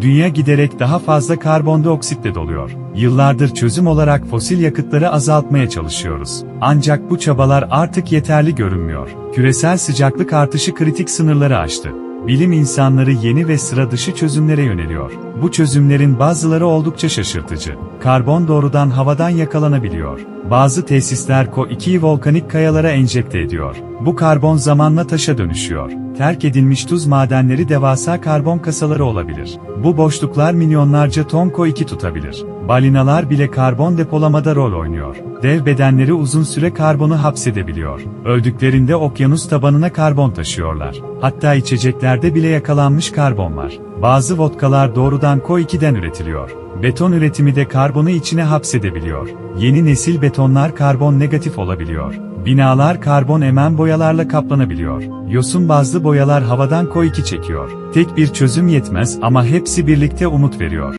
Dünya giderek daha fazla karbondioksitle doluyor. Yıllardır çözüm olarak fosil yakıtları azaltmaya çalışıyoruz. Ancak bu çabalar artık yeterli görünmüyor. Küresel sıcaklık artışı kritik sınırları aştı. Bilim insanları yeni ve sıra dışı çözümlere yöneliyor. Bu çözümlerin bazıları oldukça şaşırtıcı. Karbon doğrudan havadan yakalanabiliyor. Bazı tesisler CO2'yi volkanik kayalara enjekte ediyor. Bu karbon zamanla taşa dönüşüyor. Terk edilmiş tuz madenleri devasa karbon kasaları olabilir. Bu boşluklar milyonlarca ton CO2 tutabilir. Balinalar bile karbon depolamada rol oynuyor. Dev bedenleri uzun süre karbonu hapsedebiliyor. Öldüklerinde okyanus tabanına karbon taşıyorlar. Hatta içeceklerde bile yakalanmış karbon var. Bazı vodkalar doğrudan CO2'den üretiliyor. Beton üretimi de karbonu içine hapsedebiliyor. Yeni nesil betonlar karbon negatif olabiliyor. Binalar karbon emen boyalarla kaplanabiliyor. Yosun bazlı boyalar havadan CO2 çekiyor. Tek bir çözüm yetmez ama hepsi birlikte umut veriyor.